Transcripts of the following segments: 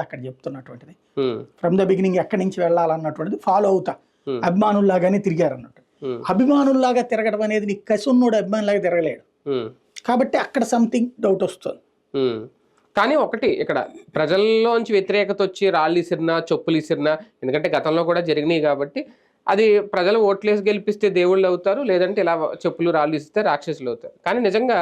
అక్కడ చెప్తున్నటువంటిది. From the beginning ఎక్కడి నుంచి వెళ్ళాలన్నటువంటిది ఫాలో అవుతా. అభిమానుల్లాగానే తిరిగారు అన్నట్టు అభిమానుల్లాగా తిరగడం అనేది నీకు కసున్నోడు అభిమానులాగా తిరగలేడు. కాబట్టి అక్కడ సంథింగ్ డౌట్ వస్తుంది. కానీ ఒకటి ఇక్కడ ప్రజల్లోంచి వ్యతిరేకత వచ్చి రాళ్ళు ఇసిరినా చెప్పులు ఇసిరినా ఎందుకంటే గతంలో కూడా జరిగినాయి కాబట్టి అది ప్రజలు ఓట్లేసి గెలిపిస్తే దేవుళ్ళు అవుతారు లేదంటే ఇలా చెప్పులు రాళ్ళు ఇస్తే రాక్షసులు అవుతారు. కానీ నిజంగా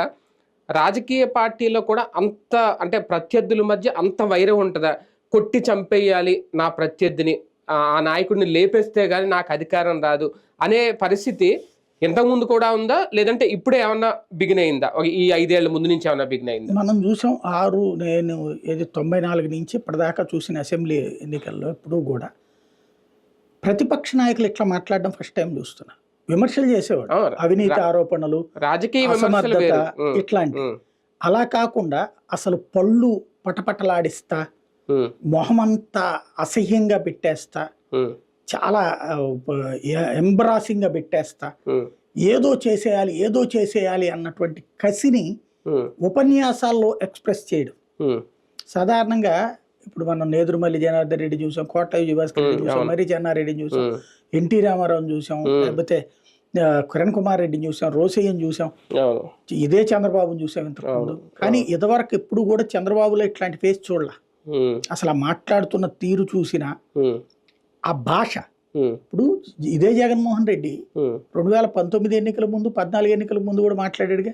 రాజకీయ పార్టీలో కూడా అంత అంటే ప్రత్యర్థుల మధ్య అంత వైరం ఉంటుందా? కొట్టి చంపేయాలి నా ప్రత్యర్థిని ఆ నాయకుడిని లేపేస్తే కానీ నాకు అధికారం రాదు అనే పరిస్థితి ఇంతకుముందు కూడా ఉందా? లేదంటే ఇప్పుడే ఏమన్నా బిగిన్ అయిందా? ఈ ఐదేళ్ళ ముందు నుంచి ఏమన్నా బిగిన్ అయిందా? మనం చూసాం ఆరు నేను ఏది తొంభై నాలుగు నుంచి ఇప్పటిదాకా చూసిన అసెంబ్లీ ఎన్నికల్లో ఎప్పుడూ కూడా ప్రతిపక్ష నాయకులు ఇట్లా మాట్లాడడం ఫస్ట్ టైం చూస్తున్నా. విమర్శలు చేసేవాడు. అవును. అవినీతి ఆరోపణలు రాజకీయ అసమర్థత ఇట్లాంటి అలా కాకుండా అసలు పళ్ళు పటపటలాడిస్తా మొహమంతా అసహ్యంగా పెట్టేస్తా చాలా ఎంబరాసింగ్గా పెట్టేస్తా ఉమ్, ఏదో చేసేయాలి ఏదో చేసేయాలి అన్నటువంటి కసిని ఉపన్యాసాల్లో ఎక్స్ప్రెస్ చేయడం. సాధారణంగా ఇప్పుడు మనం నేదురుమల్లి జనార్దన్ రెడ్డి చూసాం కోట యువస్కర్ రెడ్డి చూసాం అవును. మరి చెన్నారెడ్డిని చూసాం ఎన్టీ రామారావుని చూసాం. లేకపోతే కిరణ్ కుమార్ రెడ్డిని చూసాం రోసయ్యని చూసాం. ఇదే చంద్రబాబుని చూసాం ఇంతకు ముందు. అవును. కానీ ఇదివరకు ఎప్పుడు కూడా చంద్రబాబులో ఇట్లాంటి ఫేస్ చూడాల. అసలు ఆ మాట్లాడుతున్న తీరు చూసిన ఆ భాష. ఇప్పుడు ఇదే జగన్మోహన్ రెడ్డి రెండు వేల పంతొమ్మిది ఎన్నికల ముందు పద్నాలుగు ఎన్నికల ముందు కూడా మాట్లాడాడుగా.